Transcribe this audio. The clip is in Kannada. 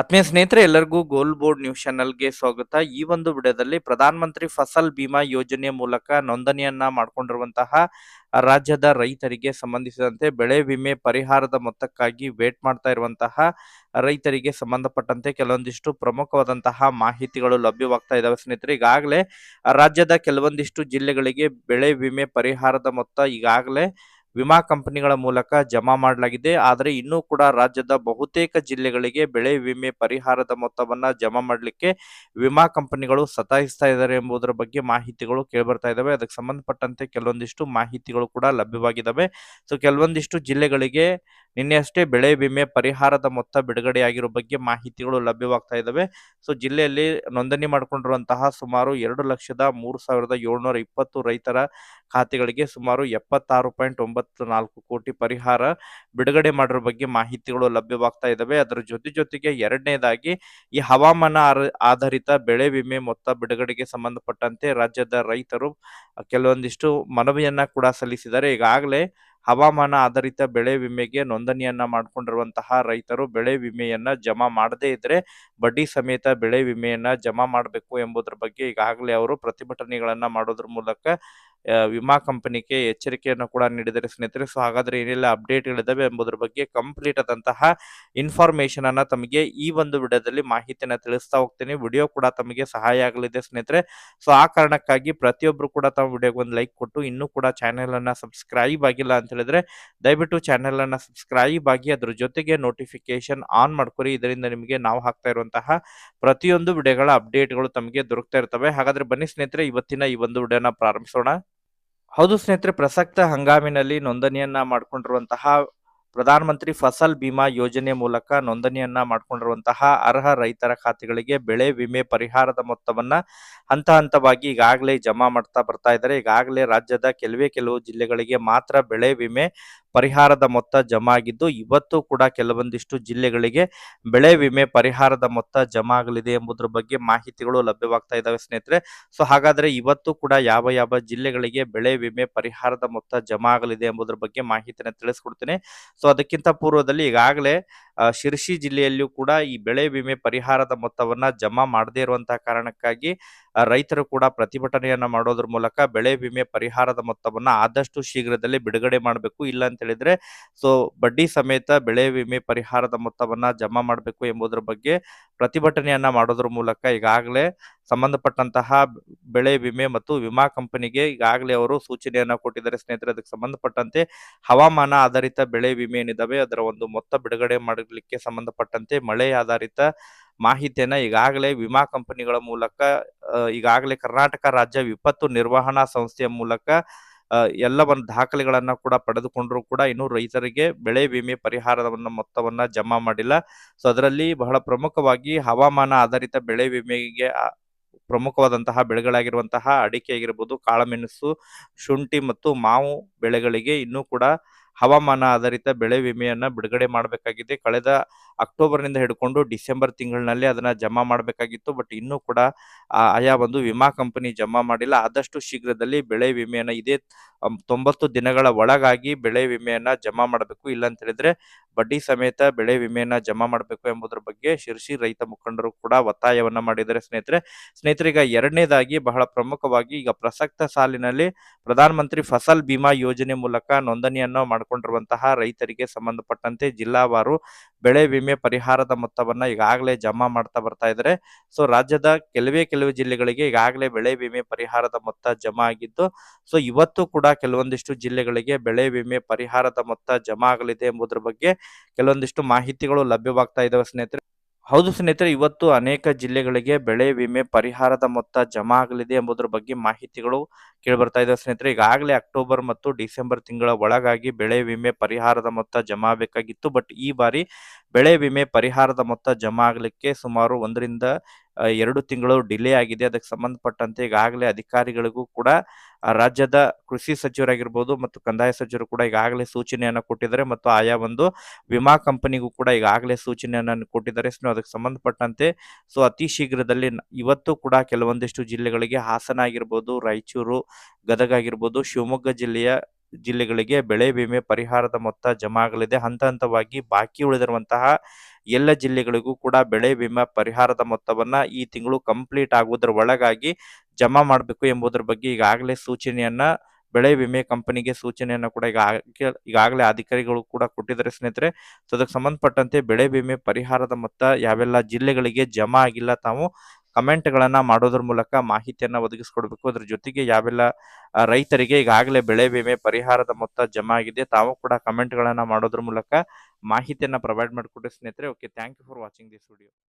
ಆತ್ಮೀಯ ಸ್ನೇಹಿತರೆ, ಎಲ್ಲರಿಗೂ ಗೋಲ್ ಬೋರ್ಡ್ ನ್ಯೂಸ್ ಚಾನಲ್ಗೆ ಸ್ವಾಗತ. ಈ ಒಂದು ವಿಡಿಯೋದಲ್ಲಿ ಪ್ರಧಾನ ಮಂತ್ರಿ ಫಸಲ್ ಬಿಮಾ ಯೋಜನೆಯ ಮೂಲಕ ನೋಂದಣಿಯನ್ನ ಮಾಡಿಕೊಂಡಿರುವಂತಹ ರಾಜ್ಯದ ರೈತರಿಗೆ ಸಂಬಂಧಿಸಿದಂತೆ ಬೆಳೆ ವಿಮೆ ಪರಿಹಾರದ ಮೊತ್ತಕ್ಕಾಗಿ ವೇಟ್ ಮಾಡ್ತಾ ಇರುವಂತಹ ರೈತರಿಗೆ ಸಂಬಂಧಪಟ್ಟಂತೆ ಕೆಲವೊಂದಿಷ್ಟು ಪ್ರಮುಖವಾದಂತಹ ಮಾಹಿತಿಗಳು ಲಭ್ಯವಾಗ್ತಾ ಇದಾವೆ ಸ್ನೇಹಿತರೆ. ಈಗಾಗಲೇ ರಾಜ್ಯದ ಕೆಲವೊಂದಿಷ್ಟು ಜಿಲ್ಲೆಗಳಿಗೆ ಬೆಳೆ ವಿಮೆ ಪರಿಹಾರದ ಮೊತ್ತ ಈಗಾಗಲೇ ವಿಮಾ ಕಂಪನಿಗಳ ಮೂಲಕ ಜಮಾ ಮಾಡಲಾಗಿದೆ. ಆದರೆ ಇನ್ನೂ ಕೂಡ ರಾಜ್ಯದ ಬಹುತೇಕ ಜಿಲ್ಲೆಗಳಿಗೆ ಬೆಳೆ ವಿಮೆ ಪರಿಹಾರದ ಮೊತ್ತವನ್ನು ಜಮಾ ಮಾಡಲಿಕ್ಕೆ ವಿಮಾ ಕಂಪನಿಗಳು ಸತಾಯಿಸ್ತಾ ಇದ್ದಾರೆ ಎಂಬುದರ ಬಗ್ಗೆ ಮಾಹಿತಿಗಳು ಕೇಳಿಬರ್ತಾ ಇದ್ದಾವೆ. ಅದಕ್ಕೆ ಸಂಬಂಧಪಟ್ಟಂತೆ ಕೆಲವೊಂದಿಷ್ಟು ಮಾಹಿತಿಗಳು ಕೂಡ ಲಭ್ಯವಾಗಿದ್ದಾವೆ. ಸೊ ಕೆಲವೊಂದಿಷ್ಟು ಜಿಲ್ಲೆಗಳಿಗೆ ನಿನ್ನೆ ಅಷ್ಟೇ ಬೆಳೆ ವಿಮೆ ಪರಿಹಾರದ ಮೊತ್ತ ಬಿಡುಗಡೆಯಾಗಿರೋ ಬಗ್ಗೆ ಮಾಹಿತಿಗಳು ಲಭ್ಯವಾಗ್ತಾ ಇದ್ದಾವೆ. ಸೊ, ಜಿಲ್ಲೆಯಲ್ಲಿ ನೋಂದಣಿ ಮಾಡಿಕೊಂಡಿರುವಂತಹ ಸುಮಾರು ಎರಡು ಲಕ್ಷದ ಮೂರು ಸಾವಿರದ ಏಳ್ನೂರ ಇಪ್ಪತ್ತು ರೈತರ ಖಾತೆಗಳಿಗೆ ಸುಮಾರು ಎಪ್ಪತ್ತಾರು ಪಾಯಿಂಟ್ ಒಂಬತ್ತು ನಾಲ್ಕು ಕೋಟಿ ಪರಿಹಾರ ಬಿಡುಗಡೆ ಮಾಡಿರೋ ಬಗ್ಗೆ ಮಾಹಿತಿಗಳು ಲಭ್ಯವಾಗ್ತಾ ಇದ್ದಾವೆ. ಅದರ ಜೊತೆ ಜೊತೆಗೆ ಎರಡನೇದಾಗಿ, ಈ ಹವಾಮಾನ ಆಧಾರಿತ ಬೆಳೆ ವಿಮೆ ಮೊತ್ತ ಬಿಡುಗಡೆಗೆ ಸಂಬಂಧಪಟ್ಟಂತೆ ರಾಜ್ಯದ ರೈತರು ಕೆಲವೊಂದಿಷ್ಟು ಮನವಿಯನ್ನ ಕೂಡ ಸಲ್ಲಿಸಿದ್ದಾರೆ. ಈಗಾಗಲೇ ಹವಾಮಾನ ಆಧಾರಿತ ಬೆಳೆ ವಿಮೆಗೆ ನೋಂದಣಿಯನ್ನ ಮಾಡಿಕೊಂಡಿರುವಂತಹ ರೈತರು ಬೆಳೆ ವಿಮೆಯನ್ನ ಜಮಾ ಮಾಡದೇ ಇದ್ರೆ ಬಡ್ಡಿ ಸಮೇತ ಬೆಳೆ ವಿಮೆಯನ್ನ ಜಮಾ ಮಾಡಬೇಕು ಎಂಬುದರ ಬಗ್ಗೆ ಈಗಾಗಲೇ ಅವರು ಪ್ರತಿಭಟನೆಗಳನ್ನ ಮಾಡೋದ್ರ ಮೂಲಕ ವಿಮಾ ಕಂಪನಿಗೆ ಎಚ್ಚರಿಕೆಯನ್ನು ಕೂಡ ನೀಡಿದರೆ ಸ್ನೇಹಿತರೆ. ಸೊ ಹಾಗಾದ್ರೆ ಏನೆಲ್ಲ ಅಪ್ಡೇಟ್ಗಳಿದ್ದಾವೆ ಎಂಬುದರ ಬಗ್ಗೆ ಕಂಪ್ಲೀಟ್ ಆದಂತಹ ಇನ್ಫಾರ್ಮೇಶನ್ ಅನ್ನ ತಮಗೆ ಈ ಒಂದು ವಿಡಿಯೋದಲ್ಲಿ ಮಾಹಿತಿಯನ್ನ ತಿಳಿಸ್ತಾ ಹೋಗ್ತೀನಿ. ವಿಡಿಯೋ ಕೂಡ ತಮಗೆ ಸಹಾಯ ಆಗಲಿದೆ ಸ್ನೇಹಿತರೆ. ಸೊ ಆ ಕಾರಣಕ್ಕಾಗಿ ಪ್ರತಿಯೊಬ್ರು ಕೂಡ ತಮ್ಮ ವಿಡಿಯೋಗೆ ಒಂದು ಲೈಕ್ ಕೊಟ್ಟು ಇನ್ನೂ ಕೂಡ ಚಾನೆಲ್ ಅನ್ನ ಸಬ್ಸ್ಕ್ರೈಬ್ ಆಗಿಲ್ಲ ಅಂತ ಹೇಳಿದ್ರೆ ದಯವಿಟ್ಟು ಚಾನೆಲ್ ಅನ್ನ ಸಬ್ಸ್ಕ್ರೈಬ್ ಆಗಿ ಅದ್ರ ಜೊತೆಗೆ ನೋಟಿಫಿಕೇಶನ್ ಆನ್ ಮಾಡ್ಕೊರಿ. ಇದರಿಂದ ನಿಮಗೆ ನಾವು ಹಾಕ್ತಾ ಇರುವಂತಹ ಪ್ರತಿಯೊಂದು ವಿಡಿಯೋಗಳ ಅಪ್ಡೇಟ್ಗಳು ತಮಗೆ ದೊರಕ್ತಾ ಇರ್ತವೆ. ಹಾಗಾದ್ರೆ ಬನ್ನಿ ಸ್ನೇಹಿತರೆ, ಇವತ್ತಿನ ಈ ಒಂದು ವಿಡಿಯೋನ ಪ್ರಾರಂಭಿಸೋಣ. ಹೌದು ಸ್ನೇಹಿತರೆ ಪ್ರಸಕ್ತ ಹಂಗಾಮಿನಲ್ಲಿ ನೋಂದಣಿಯನ್ನ ಮಾಡಿಕೊಂಡಿರುವಂತಹ ಪ್ರಧಾನ ಮಂತ್ರಿ ಫಸಲ್ ಬಿಮಾ ಯೋಜನೆ ಮೂಲಕ ನೋಂದಣಿಯನ್ನ ಮಾಡಿಕೊಂಡಿರುವಂತಹ ಅರ್ಹ ರೈತರ ಖಾತೆಗಳಿಗೆ ಬೆಳೆ ವಿಮೆ ಪರಿಹಾರದ ಮೊತ್ತವನ್ನ ಹಂತ ಹಂತವಾಗಿ ಈಗಾಗಲೇ ಜಮಾ ಮಾಡ್ತಾ ಬರ್ತಾ ಇದ್ದಾರೆ. ಈಗಾಗಲೇ ರಾಜ್ಯದ ಕೆಲವೇ ಕೆಲವು ಜಿಲ್ಲೆಗಳಿಗೆ ಮಾತ್ರ ಬೆಳೆ ವಿಮೆ ಪರಿಹಾರದ ಮೊತ್ತ ಜಮಾ ಆಗಿದ್ದು, ಇವತ್ತು ಕೂಡ ಕೆಲವೊಂದಿಷ್ಟು ಜಿಲ್ಲೆಗಳಿಗೆ ಬೆಳೆ ವಿಮೆ ಪರಿಹಾರದ ಮೊತ್ತ ಜಮಾ ಆಗಲಿದೆ ಎಂಬುದರ ಬಗ್ಗೆ ಮಾಹಿತಿಗಳು ಲಭ್ಯವಾಗ್ತಾ ಇದ್ದಾವೆ ಸ್ನೇಹಿತರೆ. ಸೊ, ಹಾಗಾದ್ರೆ ಇವತ್ತು ಕೂಡ ಯಾವ ಯಾವ ಜಿಲ್ಲೆಗಳಿಗೆ ಬೆಳೆ ವಿಮೆ ಪರಿಹಾರದ ಮೊತ್ತ ಜಮಾ ಆಗಲಿದೆ ಎಂಬುದರ ಬಗ್ಗೆ ಮಾಹಿತಿಯನ್ನು ತಿಳಿಸ್ಕೊಡ್ತೀನಿ. ಸೊ ಅದಕ್ಕಿಂತ ಪೂರ್ವದಲ್ಲಿ ಈಗಾಗಲೇ ಶಿರ್ಸಿ ಜಿಲ್ಲೆಯಲ್ಲಿಯೂ ಕೂಡ ಈ ಬೆಳೆ ವಿಮೆ ಪರಿಹಾರದ ಮೊತ್ತವನ್ನ ಜಮಾ ಮಾಡದೇ ಇರುವಂತಹ ಕಾರಣಕ್ಕಾಗಿ ರೈತರು ಕೂಡ ಪ್ರತಿಭಟನೆಯನ್ನ ಮಾಡೋದ್ರ ಮೂಲಕ ಬೆಳೆ ವಿಮೆ ಪರಿಹಾರದ ಮೊತ್ತವನ್ನ ಆದಷ್ಟು ಶೀಘ್ರದಲ್ಲೇ ಬಿಡುಗಡೆ ಮಾಡಬೇಕು. ಇಲ್ಲ ಅಂತ ಹೇಳಿದ್ರೆ, ಸೊ, ಬಡ್ಡಿ ಸಮೇತ ಬೆಳೆ ವಿಮೆ ಪರಿಹಾರದ ಮೊತ್ತವನ್ನ ಜಮಾ ಮಾಡಬೇಕು ಎಂಬುದರ ಬಗ್ಗೆ ಪ್ರತಿಭಟನೆಯನ್ನ ಮಾಡೋದ್ರ ಮೂಲಕ ಈಗಾಗಲೇ ಸಂಬಂಧಪಟ್ಟಂತಹ ಬೆಳೆ ವಿಮೆ ಮತ್ತು ವಿಮಾ ಕಂಪನಿಗೆ ಈಗಾಗಲೇ ಅವರು ಸೂಚನೆಯನ್ನ ಕೊಟ್ಟಿದ್ದಾರೆ. ಸ್ನೇಹಿತರೆ, ಅದಕ್ಕೆ ಸಂಬಂಧಪಟ್ಟಂತೆ ಹವಾಮಾನ ಆಧಾರಿತ ಬೆಳೆ ವಿಮೆ ಏನಿದಾವೆ, ಅದರ ಒಂದು ಮೊತ್ತ ಬಿಡುಗಡೆ ಮಾಡಲಿಕ್ಕೆ ಸಂಬಂಧಪಟ್ಟಂತೆ ಮಳೆ ಆಧಾರಿತ ಮಾಹಿತಿಯನ್ನ ಈಗಾಗಲೇ ವಿಮಾ ಕಂಪನಿಗಳ ಮೂಲಕ ಈಗಾಗಲೇ ಕರ್ನಾಟಕ ರಾಜ್ಯ ವಿಪತ್ತು ನಿರ್ವಹಣಾ ಸಂಸ್ಥೆಯ ಮೂಲಕ ಎಲ್ಲ ಒಂದು ದಾಖಲೆಗಳನ್ನ ಕೂಡ ಪಡೆದುಕೊಂಡರೂ ಕೂಡ ಇನ್ನು ರೈತರಿಗೆ ಬೆಳೆ ವಿಮೆ ಪರಿಹಾರವನ್ನ ಮೊತ್ತವನ್ನ ಜಮಾ ಮಾಡಿಲ್ಲ. ಸೊ, ಅದರಲ್ಲಿ ಬಹಳ ಪ್ರಮುಖವಾಗಿ ಹವಾಮಾನ ಆಧಾರಿತ ಬೆಳೆ ವಿಮೆಗೆ ಪ್ರಮುಖವಾದಂತಹ ಬೆಳೆಗಳಾಗಿರುವಂತಹ ಅಡಿಕೆ ಆಗಿರ್ಬೋದು, ಕಾಳಮೆಣಸು, ಶುಂಠಿ ಮತ್ತು ಮಾವು ಬೆಳೆಗಳಿಗೆ ಇನ್ನೂ ಕೂಡ ಹವಾಮಾನ ಆಧಾರಿತ ಬೆಳೆ ವಿಮೆಯನ್ನ ಬಿಡುಗಡೆ ಮಾಡಬೇಕಾಗಿದೆ. ಕಳೆದ ಅಕ್ಟೋಬರ್ನಿಂದ ಹಿಡ್ಕೊಂಡು ಡಿಸೆಂಬರ್ ತಿಂಗಳಿನಲ್ಲಿ ಅದನ್ನ ಜಮಾ ಮಾಡಬೇಕಾಗಿತ್ತು. ಬಟ್ ಇನ್ನೂ ಕೂಡ ಆಯಾ ಒಂದು ವಿಮಾ ಕಂಪನಿ ಜಮಾ ಮಾಡಿಲ್ಲ. ಆದಷ್ಟು ಶೀಘ್ರದಲ್ಲಿ ಬೆಳೆ ವಿಮೆಯನ್ನ ಇದೇ ತೊಂಬತ್ತು ದಿನಗಳ ಒಳಗಾಗಿ ಬೆಳೆ ವಿಮೆಯನ್ನ ಜಮಾ ಮಾಡಬೇಕು. ಇಲ್ಲ ಅಂತ ಹೇಳಿದ್ರೆ ಬಡ್ಡಿ ಸಮೇತ ಬೆಳೆ ವಿಮೆಯನ್ನ ಜಮಾ ಮಾಡಬೇಕು ಎಂಬುದರ ಬಗ್ಗೆ ಶಿರ್ಸಿ ರೈತ ಮುಖಂಡರು ಕೂಡ ಒತ್ತಾಯವನ್ನ ಮಾಡಿದ್ದಾರೆ. ಸ್ನೇಹಿತರೆ ಸ್ನೇಹಿತರೆ, ಈಗ ಎರಡನೇದಾಗಿ ಬಹಳ ಪ್ರಮುಖವಾಗಿ ಈಗ ಪ್ರಸಕ್ತ ಸಾಲಿನಲ್ಲಿ ಪ್ರಧಾನಮಂತ್ರಿ ಫಸಲ್ ಬಿಮಾ ಯೋಜನೆ ಮೂಲಕ ನೋಂದಣಿಯನ್ನು ಮಾಡಿಕೊಂಡಿರುವಂತಹ ರೈತರಿಗೆ ಸಂಬಂಧಪಟ್ಟಂತೆ ಜಿಲ್ಲಾವಾರು ಬೆಳೆ ವಿಮೆ ಪರಿಹಾರದ ಮೊತ್ತವನ್ನ ಈಗಾಗಲೇ ಜಮಾ ಮಾಡ್ತಾ ಬರ್ತಾ ಇದ್ದಾರೆ ಸೊ, ರಾಜ್ಯದ ಕೆಲವೇ ಕೆಲವು ಜಿಲ್ಲೆಗಳಿಗೆ ಈಗಾಗಲೇ ಬೆಳೆ ವಿಮೆ ಪರಿಹಾರದ ಮೊತ್ತ ಜಮಾ ಆಗಿದ್ದು, ಸೊ, ಇವತ್ತು ಕೂಡ ಕೆಲವೊಂದಿಷ್ಟು ಜಿಲ್ಲೆಗಳಿಗೆ ಬೆಳೆ ವಿಮೆ ಪರಿಹಾರದ ಮೊತ್ತ ಜಮಾ ಆಗಲಿದೆ ಎಂಬುದರ ಬಗ್ಗೆ ಕೆಲವೊಂದಿಷ್ಟು ಮಾಹಿತಿಗಳು ಲಭ್ಯವಾಗ್ತಾ ಇದಾವೆ ಸ್ನೇಹಿತರೆ. ಹೌದು ಸ್ನೇಹಿತರೆ, ಇವತ್ತು ಅನೇಕ ಜಿಲ್ಲೆಗಳಿಗೆ ಬೆಳೆ ವಿಮೆ ಪರಿಹಾರದ ಮೊತ್ತ ಜಮಾ ಆಗಲಿದೆ ಎಂಬುದರ ಬಗ್ಗೆ ಮಾಹಿತಿಗಳು ಕೇಳಿಬರ್ತಾ ಇದೆ ಸ್ನೇಹಿತರೆ. ಈಗಾಗಲೇ ಅಕ್ಟೋಬರ್ ಮತ್ತು ಡಿಸೆಂಬರ್ ತಿಂಗಳ ಒಳಗಾಗಿ ಬೆಳೆ ವಿಮೆ ಪರಿಹಾರದ ಮೊತ್ತ ಜಮಾ ಆಗಬೇಕಾಗಿತ್ತು ಬಟ್ ಈ ಬಾರಿ ಬೆಳೆ ವಿಮೆ ಪರಿಹಾರದ ಮೊತ್ತ ಜಮಾ ಆಗಲಿಕ್ಕೆ ಸುಮಾರು ಒಂದರಿಂದ ಎರಡು ತಿಂಗಳು ಡಿಲೇ ಆಗಿದೆ. ಅದಕ್ಕೆ ಸಂಬಂಧಪಟ್ಟಂತೆ ಈಗಾಗಲೇ ಅಧಿಕಾರಿಗಳಿಗೂ ಕೂಡ ರಾಜ್ಯದ ಕೃಷಿ ಸಚಿವರಾಗಿರ್ಬೋದು ಮತ್ತು ಕಂದಾಯ ಸಚಿವರು ಕೂಡ ಈಗಾಗಲೇ ಸೂಚನೆಯನ್ನು ಕೊಟ್ಟಿದ್ದಾರೆ ಮತ್ತು ಆಯಾ ಒಂದು ವಿಮಾ ಕಂಪನಿಗೂ ಕೂಡ ಈಗಾಗಲೇ ಸೂಚನೆಯನ್ನು ಕೊಟ್ಟಿದ್ದಾರೆ. ಸೊ, ಅದಕ್ಕೆ ಸಂಬಂಧಪಟ್ಟಂತೆ ಸೊ, ಅತಿ ಶೀಘ್ರದಲ್ಲಿ ಇವತ್ತು ಕೂಡ ಕೆಲವೊಂದಿಷ್ಟು ಜಿಲ್ಲೆಗಳಿಗೆ ಹಾಸನ ಆಗಿರ್ಬೋದು, ರಾಯಚೂರು, ಗದಗ ಆಗಿರ್ಬೋದು, ಶಿವಮೊಗ್ಗ ಜಿಲ್ಲೆಯ ಜಿಲ್ಲೆಗಳಿಗೆ ಬೆಳೆ ವಿಮೆ ಪರಿಹಾರದ ಮೊತ್ತ ಜಮಾ ಆಗಲಿದೆ. ಹಂತ ಹಂತವಾಗಿ ಬಾಕಿ ಉಳಿದಿರುವಂತಹ ಎಲ್ಲ ಜಿಲ್ಲೆಗಳಿಗೂ ಕೂಡ ಬೆಳೆ ವಿಮಾ ಪರಿಹಾರದ ಮೊತ್ತವನ್ನ ಈ ತಿಂಗಳು ಕಂಪ್ಲೀಟ್ ಆಗುವುದರ ಒಳಗಾಗಿ ಜಮಾ ಮಾಡಬೇಕು ಎಂಬುದರ ಬಗ್ಗೆ ಈಗಾಗಲೇ ಸೂಚನೆಯನ್ನ, ಬೆಳೆ ವಿಮೆ ಕಂಪನಿಗೆ ಸೂಚನೆಯನ್ನು ಕೂಡ ಈಗ ಈಗಾಗಲೇ ಅಧಿಕಾರಿಗಳು ಕೂಡ ಕೊಟ್ಟಿದ್ದಾರೆ ಸ್ನೇಹಿತರೆ. ಅದಕ್ಕೆ ಸಂಬಂಧಪಟ್ಟಂತೆ ಬೆಳೆ ವಿಮೆ ಪರಿಹಾರದ ಮೊತ್ತ ಯಾವೆಲ್ಲ ಜಿಲ್ಲೆಗಳಿಗೆ ಜಮಾ ಆಗಿಲ್ಲ ತಾವು ಕಮೆಂಟ್ಗಳನ್ನ ಮಾಡೋದ್ರ ಮೂಲಕ ಮಾಹಿತಿಯನ್ನ ಒದಗಿಸ್ಕೊಡ್ಬೇಕು. ಅದ್ರ ಜೊತೆಗೆ ಯಾವೆಲ್ಲ ರೈತರಿಗೆ ಈಗಾಗಲೇ ಬೆಳೆ ವಿಮೆ ಪರಿಹಾರದ ಮೊತ್ತ ಜಮಾ ಆಗಿದೆ, ತಾವು ಕೂಡ ಕಮೆಂಟ್ಗಳನ್ನ ಮಾಡೋದ್ರ ಮೂಲಕ ಮಾಹಿತಿಯನ್ನ ಪ್ರೊವೈಡ್ ಮಾಡಿಕೊಡ್ರಿ ಸ್ನೇಹಿತರೆ. Okay thank you for watching this video